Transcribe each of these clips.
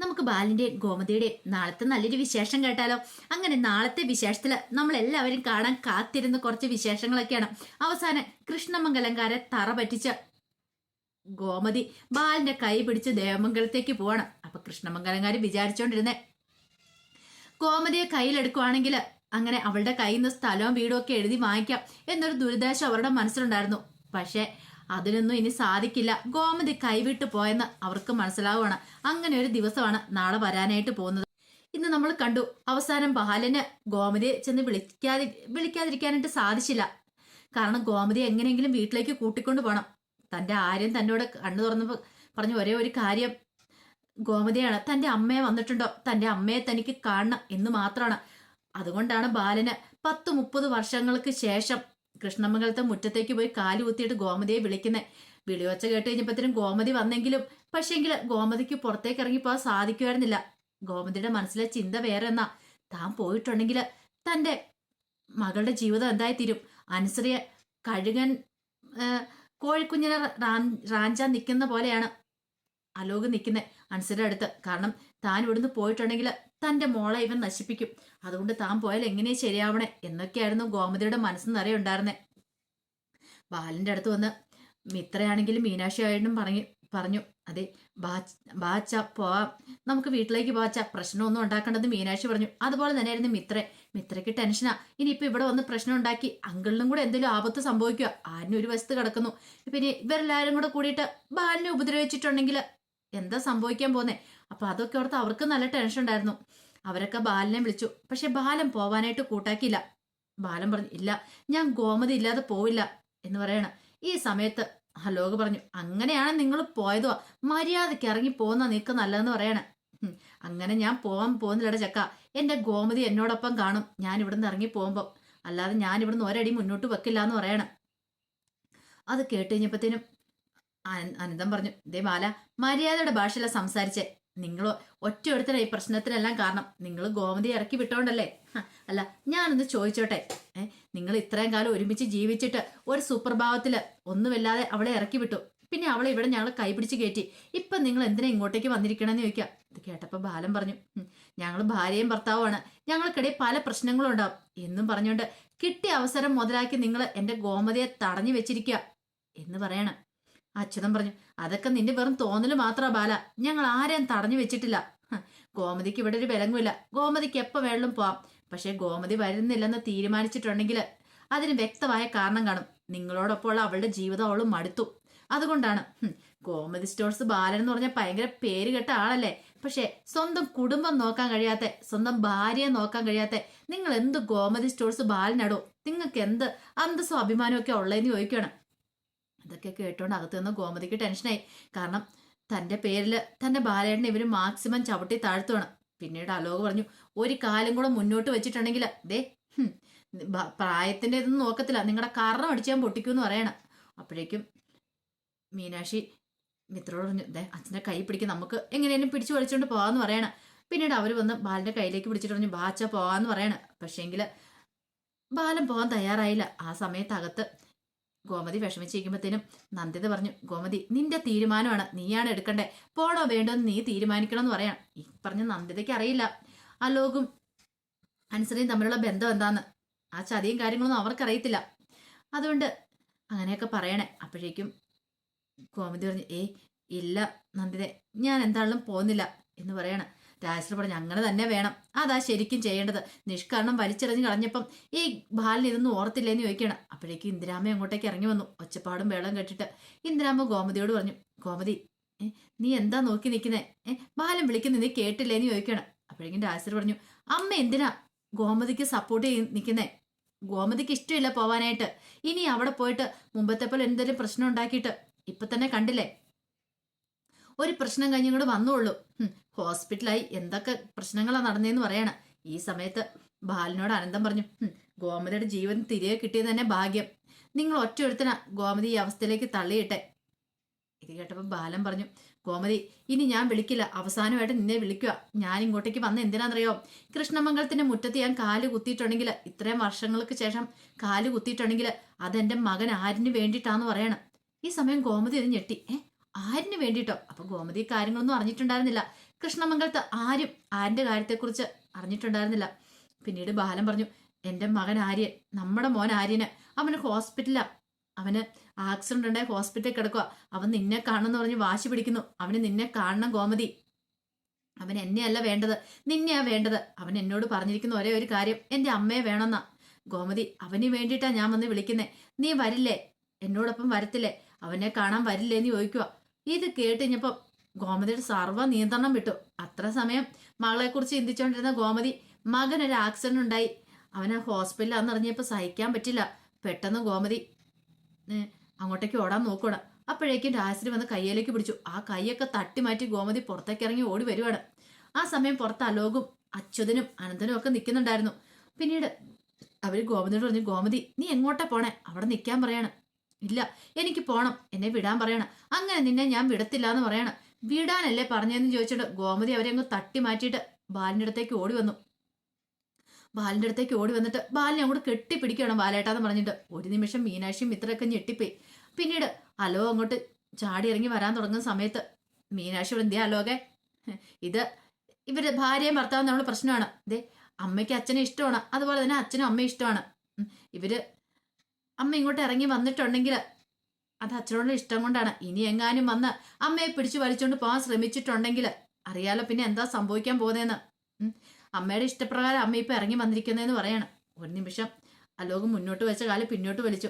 നമുക്ക് ബാലിന്റെ ഗോമതിയുടെ നാളത്തെ നല്ലൊരു വിശേഷം കേട്ടാലോ? അങ്ങനെ നാളത്തെ വിശേഷത്തിൽ നമ്മൾ എല്ലാവരും കാണാൻ കാത്തിരുന്ന കുറച്ച് വിശേഷങ്ങളൊക്കെയാണ്. അവസാനം കൃഷ്ണമംഗലംകാരെ തറ പറ്റിച്ച ഗോമതി ബാലിന്റെ കൈ പിടിച്ച് ദേവമംഗലത്തേക്ക് പോവാണ്. അപ്പൊ കൃഷ്ണമംഗലംകാര് വിചാരിച്ചോണ്ടിരുന്നേ ഗോമതിയെ കയ്യിലെടുക്കുവാണെങ്കിൽ അങ്ങനെ അവളുടെ കയ്യിൽ നിന്ന് സ്ഥലവും വീടും ഒക്കെ എഴുതി വാങ്ങിക്കാം എന്നൊരു ദുരിതാശം അവരുടെ മനസ്സിലുണ്ടായിരുന്നു. പക്ഷേ അതിനൊന്നും ഇനി സാധിക്കില്ല. ഗോമതി കൈവിട്ട് പോയെന്ന് അവർക്ക് മനസ്സിലാവുകയാണ്. അങ്ങനെ ഒരു ദിവസമാണ് നാളെ വരാനായിട്ട് പോകുന്നത്. ഇന്ന് നമ്മൾ കണ്ടു. അവസാനം ബാലന് ഗോമതിയെ ചെന്ന് വിളിക്കാതി വിളിക്കാതിരിക്കാനായിട്ട് സാധിച്ചില്ല. കാരണം ഗോമതി എങ്ങനെയെങ്കിലും വീട്ടിലേക്ക് കൂട്ടിക്കൊണ്ട് പോകണം തന്റെ ആര്യം തന്നോട് കണ്ണു തുറന്ന് പറഞ്ഞു ഒരേ ഒരു കാര്യം. ഗോമതിയാണ് തന്റെ അമ്മയെ വന്നിട്ടുണ്ടോ? തന്റെ അമ്മയെ തനിക്ക് കാണണം എന്ന് മാത്രമാണ്. അതുകൊണ്ടാണ് ബാലന് പത്ത് മുപ്പത് വർഷങ്ങൾക്ക് ശേഷം കൃഷ്ണമംഗലത്തെ മുറ്റത്തേക്ക് പോയി കാലു കുത്തിയിട്ട് ഗോമതിയെ വിളിക്കുന്നത് വിളിയൊച്ച കേട്ട് കഴിഞ്ഞപ്പോഴത്തേനും ഗോമതി വന്നെങ്കിലും പക്ഷേങ്കിൽ ഗോമതിക്ക് പുറത്തേക്ക് ഇറങ്ങിപ്പോകാൻ സാധിക്കുമായിരുന്നില്ല. ഗോമതിയുടെ മനസ്സിലെ ചിന്ത വേറെ എന്നാ താൻ പോയിട്ടുണ്ടെങ്കിൽ തന്റെ മകളുടെ ജീവിതം എന്തായി തീരും അനുസരിയ കഴുകൻ കോഴിക്കുഞ്ഞിനെ റാഞ്ചാൻ നിൽക്കുന്ന പോലെയാണ് അലോക് നിൽക്കുന്നത് അനുസരിയുടെ അടുത്ത്. കാരണം താൻ ഇവിടുന്ന് പോയിട്ടുണ്ടെങ്കിൽ തന്റെ മോളെ ഇവൻ നശിപ്പിക്കും. അതുകൊണ്ട് താൻ പോയാൽ എങ്ങനെ ശരിയാവണേ? എന്നൊക്കെയായിരുന്നു ഗോമതിയുടെ മനസ്സിൽ നിറയെ ഉണ്ടായിരുന്നേ ബാലന്റെ അടുത്ത് വന്ന് മിത്രയാണെങ്കിലും മീനാക്ഷി ആയിട്ടും പറഞ്ഞു പറഞ്ഞു. അതെ ബാച്ച് ബാച്ച പോവാം. നമുക്ക് വീട്ടിലേക്ക് ബാച്ച പ്രശ്നമൊന്നും ഉണ്ടാക്കേണ്ടത് മീനാക്ഷി പറഞ്ഞു. അതുപോലെ തന്നെയായിരുന്നു മിത്ര മിത്രയ്ക്ക് ടെൻഷനാ. ഇനി ഇനിയിപ്പോ ഇവിടെ വന്ന് പ്രശ്നം ഉണ്ടാക്കി അങ്കിളിനും കൂടെ എന്തെങ്കിലും ആപത്ത് സംഭവിക്കുക ആരിനും ഒരു വശത്ത് കിടക്കുന്നു. പിന്നെ ഇവരെല്ലാവരും കൂടെ കൂടിയിട്ട് ബാലിനെ ഉപദ്രവിച്ചിട്ടുണ്ടെങ്കിൽ എന്താ സംഭവിക്കാൻ പോന്നേ അപ്പൊ അതൊക്കെ ഓർത്ത് അവർക്ക് നല്ല ടെൻഷൻ ഉണ്ടായിരുന്നു. അവരൊക്കെ ബാലനെ വിളിച്ചു. പക്ഷെ ബാലൻ പോവാനായിട്ട് കൂട്ടാക്കിയില്ല. ബാലൻ പറഞ്ഞു ഇല്ല ഞാൻ ഗോമതി ഇല്ലാതെ പോവില്ല. എന്ന് പറയണ. ഈ സമയത്ത് ഹലോക് പറഞ്ഞു അങ്ങനെയാണ് നിങ്ങൾ പോയതോ മര്യാദയ്ക്ക് ഇറങ്ങി പോകുന്ന നിക്ക് നല്ലതെന്ന് പറയണ. അങ്ങനെ ഞാൻ പോവാൻ പോകുന്നില്ലട ചക്ക. എന്റെ ഗോമതി എന്നോടൊപ്പം കാണും. ഞാൻ ഇവിടുന്ന് ഇറങ്ങി പോകുമ്പോൾ അല്ലാതെ ഞാൻ ഇവിടുന്ന് ഒരടി മുന്നോട്ട് വെക്കില്ല എന്ന് പറയണ. അത് കേട്ട് കഴിഞ്ഞപ്പോഴത്തേനും അനന്തം പറഞ്ഞു ദേ ബാല മര്യാദയുടെ ഭാഷയിലാണ് സംസാരിച്ചേ. നിങ്ങൾ ഒറ്റ ഒരുത്തര ഈ പ്രശ്നത്തിനെല്ലാം കാരണം. നിങ്ങൾ ഗോമതി ഇറക്കി വിട്ടോണ്ടല്ലേ? അല്ല ഞാനൊന്ന് ചോദിച്ചോട്ടെ. നിങ്ങൾ ഇത്രയും കാലം ഒരുമിച്ച് ജീവിച്ചിട്ട് ഒരു സുപ്രഭാവത്തിൽ ഒന്നുമില്ലാതെ അവളെ ഇറക്കി വിട്ടു. പിന്നെ അവളെ ഇവിടെ ഞങ്ങൾ കൈപിടിച്ച് കയറ്റി. ഇപ്പൊ നിങ്ങൾ എന്തിനാ ഇങ്ങോട്ടേക്ക് വന്നിരിക്കണമെന്ന് ചോദിക്കാം. ഇത് കേട്ടപ്പോ ബാലൻ പറഞ്ഞു ഞങ്ങൾ ഭാര്യയും ഭർത്താവുമാണ്. ഞങ്ങൾക്കിടയിൽ പല പ്രശ്നങ്ങളും ഉണ്ടാവും. എന്നും പറഞ്ഞുകൊണ്ട് കിട്ടിയ അവസരം മുതലാക്കി നിങ്ങൾ എന്റെ ഗോമതിയെ തടഞ്ഞു വെച്ചിരിക്കുക എന്ന് പറയണം. അച്യുതൻ പറഞ്ഞു അതൊക്കെ നിന്റെ വെറും തോന്നൽ മാത്രമാ ബാല. ഞങ്ങൾ ആരെയും തടഞ്ഞു വെച്ചിട്ടില്ല. ഗോമതിക്ക് ഇവിടെ ഒരു വിലങ്ങുമില്ല. ഗോമതിക്ക് എപ്പോ വേണമെങ്കിലും പോവാം. പക്ഷേ ഗോമതി വരുന്നില്ലെന്ന് തീരുമാനിച്ചിട്ടുണ്ടെങ്കിൽ അതിന് വ്യക്തമായ കാരണം കാണും. നിങ്ങളോടൊപ്പമുള്ള അവളുടെ ജീവിതം അവൾ മടുത്തു. അതുകൊണ്ടാണ് ഗോമതി സ്റ്റോഴ്സ് ബാലൻ എന്ന് പറഞ്ഞാൽ ഭയങ്കര പേര് കെട്ട ആളല്ലേ? പക്ഷെ സ്വന്തം കുടുംബം നോക്കാൻ കഴിയാത്ത സ്വന്തം ഭാര്യയെ നോക്കാൻ കഴിയാത്ത നിങ്ങൾ എന്ത് ഗോമതി സ്റ്റോഴ്സ് ബാലനടോ? നിങ്ങൾക്ക് എന്ത് അന്തസ്വാഭിമാനമൊക്കെ ഉള്ളതെന്ന് ചോദിക്കണം ഇതൊക്കെ കേട്ടോണ്ട് അകത്ത് നിന്ന് ഗോമതിക്ക് ടെൻഷനായി. കാരണം തന്റെ പേരിൽ തന്റെ ബാലേട്ടനെ ഇവർ മാക്സിമം ചവിട്ടി താഴ്ത്തുവാണ്. പിന്നീട് അലോക് പറഞ്ഞു ഒരു കാലം കൂടെ മുന്നോട്ട് വെച്ചിട്ടുണ്ടെങ്കിൽ ദേ പ്രായത്തിന്റെ ഇതൊന്നും നോക്കത്തില്ല. നിങ്ങളുടെ കാരണം അടിച്ചാൽ പൊട്ടിക്കുമെന്ന് പറയണം. അപ്പോഴേക്കും മീനാക്ഷി മിത്രോട് പറഞ്ഞു ദേ അച്ഛന്റെ കൈ പിടിക്കും. നമുക്ക് എങ്ങനെയാലും പിടിച്ചു വലിച്ചുകൊണ്ട് പോകാമെന്ന് പറയണം. പിന്നീട് അവർ വന്ന് ബാലിന്റെ കയ്യിലേക്ക് പിടിച്ചിട്ട് പറഞ്ഞു ബാച്ച പോകാമെന്ന് പറയണം. പക്ഷേങ്കിൽ ബാലൻ പോകാൻ തയ്യാറായില്ല. ആ സമയത്ത് അകത്ത് ഗോമതി വിഷമിച്ചിരിക്കുമ്പോഴത്തേനും നന്ദിത പറഞ്ഞു ഗോമതി നിന്റെ തീരുമാനമാണ് നീയാണ് എടുക്കണ്ടേ. പോണോ വേണ്ടോ നീ തീരുമാനിക്കണം എന്ന് പറയാം. ഈ പറഞ്ഞ നന്ദിതയ്ക്ക് അറിയില്ല. അലോകും അനുസരിയും തമ്മിലുള്ള ബന്ധം എന്താന്ന് ആ ചതിയും കാര്യങ്ങളൊന്നും അവർക്കറിയത്തില്ല. അതുകൊണ്ട് അങ്ങനെയൊക്കെ പറയണേ. അപ്പോഴേക്കും ഗോമതി പറഞ്ഞു ഏയ് ഇല്ല നന്ദിത ഞാൻ എന്താണെങ്കിലും പോകുന്നില്ല എന്ന് പറയണ. രാജശ്രീ പറഞ്ഞു അങ്ങനെ തന്നെ വേണം. അതാ ശരിക്കും ചെയ്യേണ്ടത്. നിഷ്കരണം വലിച്ചെറിഞ്ഞ് കളഞ്ഞപ്പം ഈ ബാലൻ ഇതൊന്നും ഓർത്തില്ലേന്ന് ചോദിക്കണം അപ്പോഴേക്കും ഇന്ദിരാമ്മ അങ്ങോട്ടേക്ക് ഇറങ്ങി വന്നു. ഒച്ചപ്പാടും വെള്ളം കെട്ടിട്ട് ഇന്ദിരാമ്മ ഗോമതിയോട് പറഞ്ഞു ഗോമതി നീ എന്താ നോക്കി നിൽക്കുന്നേ? ഏ ബാലൻ വിളിക്കുന്ന നീ കേട്ടില്ലേന്ന് ചോദിക്കണം അപ്പോഴേക്കും രാജശ്രീ പറഞ്ഞു അമ്മ എന്തിനാ ഗോമതിക്ക് സപ്പോർട്ട് ചെയ്ത് നിൽക്കുന്നേ? ഗോമതിക്ക് ഇഷ്ടമില്ല പോവാനായിട്ട്. ഇനി അവിടെ പോയിട്ട് മുമ്പത്തെ പോലെ എന്തെങ്കിലും പ്രശ്നം ഉണ്ടാക്കിയിട്ട് ഇപ്പൊ തന്നെ കണ്ടില്ലേ? ഒരു പ്രശ്നം കഴിഞ്ഞുകൊണ്ട് വന്നുള്ളൂ ഹോസ്പിറ്റലായി എന്തൊക്കെ പ്രശ്നങ്ങളാ നടന്നതെന്ന് പറയണ. ഈ സമയത്ത് ബാലനോട് അനന്തം പറഞ്ഞു "ഹും, ഗോമതിയുടെ ജീവൻ തിരികെ കിട്ടിയത് തന്നെ ഭാഗ്യം. നിങ്ങൾ ഒറ്റ ഒരുത്തന ഗോമതി ഈ അവസ്ഥയിലേക്ക് തള്ളിയിട്ടെ. ഇത് കേട്ടപ്പോൾ ബാലൻ പറഞ്ഞു ഗോമതി ഇനി ഞാൻ വിളിക്കില്ല. അവസാനമായിട്ട് നിന്നെ വിളിക്കുക. ഞാൻ ഇങ്ങോട്ടേക്ക് വന്ന എന്തിനാണെന്നറിയോ കൃഷ്ണമംഗലത്തിന്റെ മുറ്റത്ത് ഞാൻ കാൽ കുത്തിയിട്ടുണ്ടെങ്കിൽ ഇത്രയും വർഷങ്ങൾക്ക് ശേഷം കാൽ കുത്തിയിട്ടുണ്ടെങ്കിൽ അതെന്റെ മകൻ ആരിന് വേണ്ടിയിട്ടാന്ന് പറയണം. ഈ സമയം ഗോമതി ഇത് ഞെട്ടി. ഏ ആരിന് വേണ്ടിയിട്ടോ? അപ്പൊ ഗോമതി കാര്യങ്ങളൊന്നും അറിഞ്ഞിട്ടുണ്ടായിരുന്നില്ല. കൃഷ്ണമംഗലത്ത് ആരും ആരിന്റെ കാര്യത്തെക്കുറിച്ച് അറിഞ്ഞിട്ടുണ്ടായിരുന്നില്ല. പിന്നീട് ബാലൻ പറഞ്ഞു എന്റെ മകൻ ആര്യൻ നമ്മുടെ മോൻ ആര്യന് അവന് ഹോസ്പിറ്റലാ. അവന് ആക്സിഡന്റ് ഉണ്ടായി ഹോസ്പിറ്റലിൽ കിടക്കുക അവൻ നിന്നെ കാണണമെന്ന് പറഞ്ഞ് വാശി പിടിക്കുന്നു. അവന് നിന്നെ കാണണം ഗോമതി. അവൻ എന്നെയല്ല വേണ്ടത്. നിന്നെയാ വേണ്ടത്. അവൻ എന്നോട് പറഞ്ഞിരിക്കുന്ന ഒരേ ഒരു കാര്യം എന്റെ അമ്മയെ വേണമെന്നാ. ഗോമതി അവന് വേണ്ടിയിട്ടാ ഞാൻ വന്ന് വിളിക്കുന്നേ. നീ വരില്ലേ? എന്നോടൊപ്പം വരത്തില്ലേ? അവനെ കാണാൻ വരില്ലേ എന്ന് ചോദിക്കുക ഇത് കേട്ട് കഴിഞ്ഞപ്പം ഗോമതിയുടെ സർവ നിയന്ത്രണം വിട്ടു. അത്ര സമയം മകളെക്കുറിച്ച് ചിന്തിച്ചുകൊണ്ടിരുന്ന ഗോമതി മകൻ ഒരു ആക്സിഡന്റ് ഉണ്ടായി. അവനെ ഹോസ്പിറ്റലിൽ അറിഞ്ഞപ്പോൾ സഹിക്കാൻ പറ്റില്ല. പെട്ടെന്ന് ഗോമതി അങ്ങോട്ടേക്ക് ഓടാൻ നോക്കണം അപ്പോഴേക്കും രാജശ്രീ വന്ന് കയ്യിലേക്ക് പിടിച്ചു. ആ കൈയൊക്കെ തട്ടി മാറ്റി ഗോമതി പുറത്തേക്ക് ഇറങ്ങി ഓടി വരുവാണ്. ആ സമയം പുറത്ത് അലോകും അച്യുതനും അനന്തനും ഒക്കെ നിൽക്കുന്നുണ്ടായിരുന്നു പിന്നീട് അവർ ഗോമതിയോട് പറഞ്ഞു ഗോമതി നീ എങ്ങോട്ടാ പോണേ? അവിടെ നിൽക്കാൻ പറയണം. ഇല്ല എനിക്ക് പോണം എന്നെ വിടാൻ പറയണം. അങ്ങനെ നിന്നെ ഞാൻ വിടത്തില്ല എന്ന് പറയണം. വിടാനല്ലേ പറഞ്ഞതെന്ന് ചോദിച്ചിട്ട് ഗോമതി അവരെ അങ്ങ് തട്ടി മാറ്റിയിട്ട് ബാലിന്റെ അടുത്തേക്ക് ഓടി വന്നു. ബാലിന്റെ അടുത്തേക്ക് ഓടി വന്നിട്ട് ബാലിനെ അങ്ങോട്ട് കെട്ടിപ്പിടിക്കണം ബാലേട്ടാന്ന് പറഞ്ഞിട്ട്. ഒരു നിമിഷം മീനാക്ഷിയും മിത്രയൊക്കെ ഞെട്ടിപ്പോയി. പിന്നീട് അലോ അങ്ങോട്ട് ചാടി ഇറങ്ങി വരാൻ തുടങ്ങുന്ന സമയത്ത് മീനാക്ഷി എന്തിയാ അലോകെ ഇത് ഇവരുടെ ഭാര്യയും ഭർത്താവും തമ്മിലുള്ള പ്രശ്നമാണ്. ദേ അമ്മയ്ക്ക് അച്ഛനെ ഇഷ്ടമാണ്. അതുപോലെ തന്നെ അച്ഛനും അമ്മയും ഇഷ്ടമാണ്. ഇവർ അമ്മ ഇങ്ങോട്ട് ഇറങ്ങി വന്നിട്ടുണ്ടെങ്കിൽ അത് അച്ഛനോടുള്ള ഇഷ്ടം കൊണ്ടാണ്. ഇനി എങ്ങാനും വന്ന് അമ്മയെ പിടിച്ചു വലിച്ചുകൊണ്ട് പോകാൻ ശ്രമിച്ചിട്ടുണ്ടെങ്കിൽ അറിയാലോ പിന്നെ എന്താ സംഭവിക്കാൻ പോകുന്നതെന്ന് അമ്മയുടെ ഇഷ്ടപ്രകാരം അമ്മ ഇപ്പൊ ഇറങ്ങി വന്നിരിക്കുന്നതെന്ന് പറയാണ്. ഒരു നിമിഷം അലോക് മുന്നോട്ട് വെച്ച കാൽ പിന്നോട്ട് വലിച്ചു.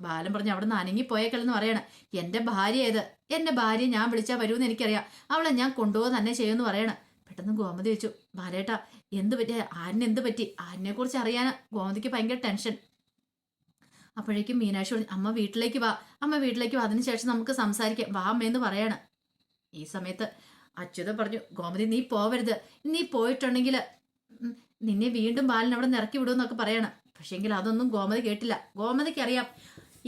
ബാലൻ പറഞ്ഞു അവിടെ നിന്ന് അനങ്ങി പോയേക്കല്ലെന്ന് പറയണം. എന്റെ ഭാര്യ ഏത്? എന്റെ ഭാര്യ ഞാൻ വിളിച്ചാൽ വരുമെന്ന് എനിക്കറിയാം. അവളെ ഞാൻ കൊണ്ടുപോകാൻ തന്നെ ചെയ്യുമെന്ന് പറയണം. പെട്ടെന്ന് ഗോമതി വെച്ചു. ബാലേട്ടാ എന്ത് പറ്റി? ആരിനെന്ത് പറ്റി? ആരിനെ കുറിച്ച് അറിയാൻ ഗോമതിക്ക് ഭയങ്കര ടെൻഷൻ. അപ്പോഴേക്കും മീനാക്ഷി അമ്മ വീട്ടിലേക്ക് വാ അമ്മ വീട്ടിലേക്ക് വാ അതിനുശേഷം നമുക്ക് സംസാരിക്കാം വാ അമ്മയെന്ന് പറയാണ്. ഈ സമയത്ത് അച്യുതൻ പറഞ്ഞു ഗോമതി നീ പോവരുത് നീ പോയിട്ടുണ്ടെങ്കിൽ നിന്നെ വീണ്ടും ബാലൻ അവിടെ നിറക്കി വിടുമെന്നൊക്കെ പറയാണ്. പക്ഷേങ്കിൽ അതൊന്നും ഗോമതി കേട്ടില്ല. ഗോമതിക്ക് അറിയാം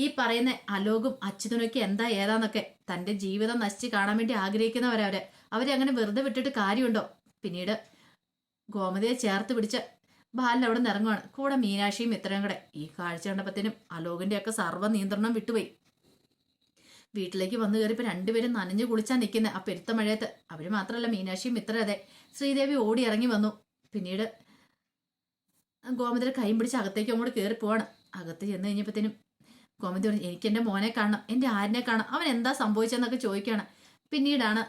ഈ പറയുന്ന അലോകും അച്യുതനൊക്കെ എന്താ ഏതാന്നൊക്കെ. തന്റെ ജീവിതം നശിച്ച് കാണാൻ വേണ്ടി ആഗ്രഹിക്കുന്നവരവരെ. അവരെ അങ്ങനെ വെറുതെ വിട്ടിട്ട് കാര്യമുണ്ടോ? പിന്നീട് ഗോമതിയെ ചേർത്ത് പിടിച്ച് ബാലൻ അവിടെ നിന്ന് ഇറങ്ങുവാണ്. കൂടെ മീനാക്ഷിയും ഇത്രയും കൂടെ. ഈ കാഴ്ച കണ്ടപ്പത്തിനും അലോകിന്റെ ഒക്കെ സർവ നിയന്ത്രണം വിട്ടുപോയി. വീട്ടിലേക്ക് വന്നു കയറിയപ്പോൾ രണ്ടുപേരും നനഞ്ഞു കുളിച്ചാ നിൽക്കുന്നത് ആ പെരുത്ത മഴയത്ത്. അവർ മാത്രമല്ല മീനാക്ഷിയും മിത്ര അതെ. ശ്രീദേവി ഓടി ഇറങ്ങി വന്നു. പിന്നീട് ഗോമതിയുടെ കൈയും പിടിച്ച് അകത്തേക്ക് അങ്ങോട്ട് കയറി പോവാണ്. അകത്ത് ചെന്ന് കഴിഞ്ഞപ്പോഴത്തേനും ഗോമതി പറഞ്ഞു എനിക്ക് എന്റെ മോനെ കാണണം. എന്റെ ആരിനെ കാണണം? അവൻ എന്താ സംഭവിച്ചതെന്നൊക്കെ ചോദിക്കുകയാണ് പിന്നീടാണ്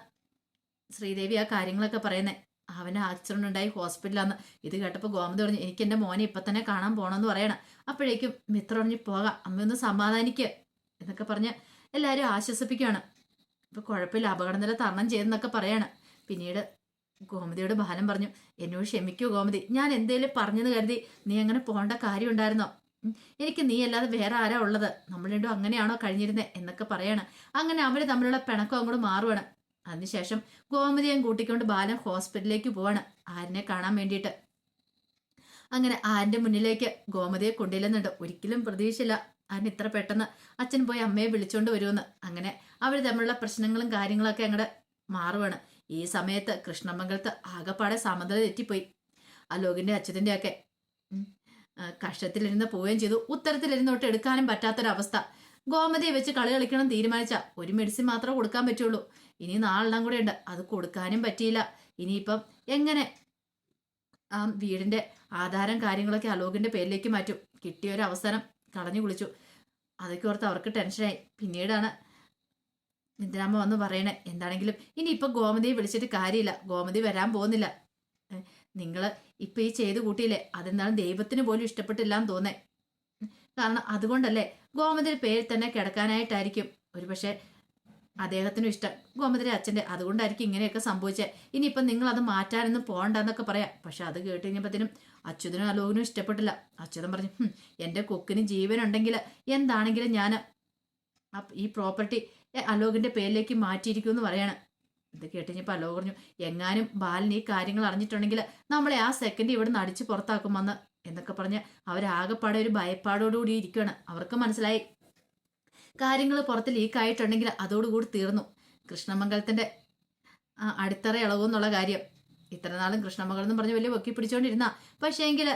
ശ്രീദേവി ആ കാര്യങ്ങളൊക്കെ പറയുന്നത് അവന് ആക്സിഡന്റ് ഉണ്ടായി ഹോസ്പിറ്റലാന്ന് ഇത് കേട്ടപ്പോൾ ഗോമതി പറഞ്ഞു എനിക്ക് എന്റെ മോനെ ഇപ്പം തന്നെ കാണാൻ പോകണമെന്ന് പറയണം. അപ്പോഴേക്കും മിത്ര പറഞ്ഞു പോകാം അമ്മയൊന്ന് സമാധാനിക്ക് എന്നൊക്കെ പറഞ്ഞ് എല്ലാവരും ആശ്വസിപ്പിക്കുകയാണ്. ഇപ്പൊ കുഴപ്പമില്ല അപകടനില തരണം ചെയ്തെന്നൊക്കെ പറയാണ്. പിന്നീട് ഗോമതിയോട് ബാലൻ പറഞ്ഞു എന്നോട് ക്ഷമിക്കൂ ഗോമതി ഞാൻ എന്തേലും പറഞ്ഞെന്ന് കരുതി നീ അങ്ങനെ പോകേണ്ട കാര്യം ഉണ്ടായിരുന്നോ എനിക്ക് നീ അല്ലാതെ വേറെ ആരാ ഉള്ളത്? നമ്മൾ രണ്ടും അങ്ങനെയാണോ കഴിഞ്ഞിരുന്നത് എന്നൊക്കെ പറയാണ്. അങ്ങനെ അവർ തമ്മിലുള്ള പിണക്കം അങ്ങോട്ട് മാറുവാണ്. അതിനുശേഷം ഗോമതിയെ കൂട്ടിക്കൊണ്ട് ബാലൻ ഹോസ്പിറ്റലിലേക്ക് പോവാണ് ആരിനെ കാണാൻ വേണ്ടിയിട്ട്. അങ്ങനെ ആരിന്റെ മുന്നിലേക്ക് ഗോമതിയെ കൊണ്ടില്ലെന്നുണ്ട് ഒരിക്കലും പ്രതീക്ഷയില്ല ആരൻ ഇത്ര പെട്ടെന്ന് അച്ഛൻ പോയി അമ്മയെ വിളിച്ചോണ്ട് വരുമെന്ന്. അങ്ങനെ അവർ തമ്മിലുള്ള പ്രശ്നങ്ങളും കാര്യങ്ങളൊക്കെ അങ്ങോട്ട് മാറുവാണ്. ഈ സമയത്ത് കൃഷ്ണമംഗലത്ത് ആകപ്പാടെ സമനില തെറ്റിപ്പോയി. അലോകിന്റെ അച്ഛന്റെ ഒക്കെ കഷ്ടത്തിലിരുന്ന് പോവുകയും ചെയ്തു. ഉത്തരത്തിലിരുന്നോട്ട് എടുക്കാനും പറ്റാത്തൊരവസ്ഥ. ഗോമതിയെ വെച്ച് കളി കളിക്കണം തീരുമാനിച്ച ഒരു മെഡിസിൻ മാത്രമേ കൊടുക്കാൻ പറ്റുള്ളൂ. ഇനി നാലെണ്ണം കൂടെ ഉണ്ട്. അത് കൊടുക്കാനും പറ്റിയില്ല. ഇനിയിപ്പം എങ്ങനെ? ആ വീടിന്റെ ആധാരം കാര്യങ്ങളൊക്കെ അലോകിന്റെ പേരിലേക്ക് മാറ്റും. കിട്ടിയ ഒരു അവസരം കളഞ്ഞു കുളിച്ചു. അതൊക്കെ ഓർത്ത് അവർക്ക് ടെൻഷനായി. പിന്നീടാണ് നിന്ദിരാമ്മ വന്ന് പറയണേ എന്താണെങ്കിലും ഇനി ഇപ്പൊ ഗോമതിയെ വിളിച്ചിട്ട് കാര്യമില്ല. ഗോമതി വരാൻ പോകുന്നില്ല. നിങ്ങൾ ഇപ്പൊ ഈ ചെയ്ത് കൂട്ടിയില്ലേ? അതെന്താണ് ദൈവത്തിന് പോലും ഇഷ്ടപ്പെട്ടില്ല എന്ന് തോന്നേ കാരണം അതുകൊണ്ടല്ലേ ഗോമതിയുടെ പേരിൽ തന്നെ കിടക്കാനായിട്ടായിരിക്കും. ഒരുപക്ഷെ അദ്ദേഹത്തിനും ഇഷ്ടം. ഗോമതിരെ അച്ഛന്റെ അതുകൊണ്ടായിരിക്കും ഇങ്ങനെയൊക്കെ സംഭവിച്ചത് ഇനിയിപ്പം നിങ്ങൾ അത് മാറ്റാനൊന്നും പോകണ്ടെന്നൊക്കെ പറയാം. പക്ഷെ അത് കേട്ട് കഴിഞ്ഞപ്പോഴത്തേനും അച്യുതനും അലോകനും ഇഷ്ടപ്പെട്ടില്ല. അച്യുതൻ പറഞ്ഞു എന്റെ കൊക്കിന് ജീവനുണ്ടെങ്കിൽ എന്താണെങ്കിലും ഞാൻ ഈ പ്രോപ്പർട്ടി അലോകിന്റെ പേരിലേക്ക് മാറ്റിയിരിക്കും എന്ന് പറയാണ്. ഇത് കേട്ടുകഴിഞ്ഞപ്പോൾ അലോക് പറഞ്ഞു എങ്ങാനും ബാലൻ ഈ കാര്യങ്ങൾ അറിഞ്ഞിട്ടുണ്ടെങ്കിൽ നമ്മളെ ആ സെക്കൻഡ് ഇവിടെ നിന്ന് അടിച്ച് പുറത്താക്കുമെന്ന് എന്നൊക്കെ പറഞ്ഞ് അവരാകെപ്പാടെ ഒരു ഭയപ്പാടോടുകൂടി ഇരിക്കുകയാണ് അവർക്ക് മനസ്സിലായി കാര്യങ്ങൾ പുറത്ത് ലീക്കായിട്ടുണ്ടെങ്കിൽ അതോടുകൂടി തീർന്നു. കൃഷ്ണമംഗലത്തിന്റെ അടിത്തറ എന്നുള്ള കാര്യം. ഇത്ര നാളും കൃഷ്ണമംഗലം എന്ന് പറഞ്ഞ് വലിയ പൊക്കി പിടിച്ചോണ്ടിരുന്ന. പക്ഷേ എങ്കിൽ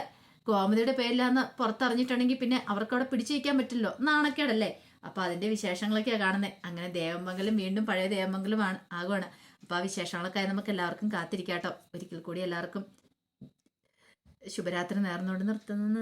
ഗോമതിയുടെ പേരിലാന്ന് പുറത്തറിഞ്ഞിട്ടുണ്ടെങ്കിൽ പിന്നെ അവർക്ക് അവിടെ വയ്ക്കാൻ പറ്റില്ലല്ലോ. നാണക്കേടല്ലേ? അപ്പൊ അതിന്റെ വിശേഷങ്ങളൊക്കെയാ കാണുന്നത് അങ്ങനെ ദേവമംഗലം വീണ്ടും പഴയ ദേവമംഗലമാണ് ആകുവാണ്. അപ്പോൾ ആ വിശേഷങ്ങളൊക്കെ നമുക്ക് എല്ലാവർക്കും കാത്തിരിക്കാട്ടോ. ഒരിക്കൽ കൂടി എല്ലാവർക്കും ശുഭരാത്രി നേർന്നുകൊണ്ട് നിർത്തുന്നു.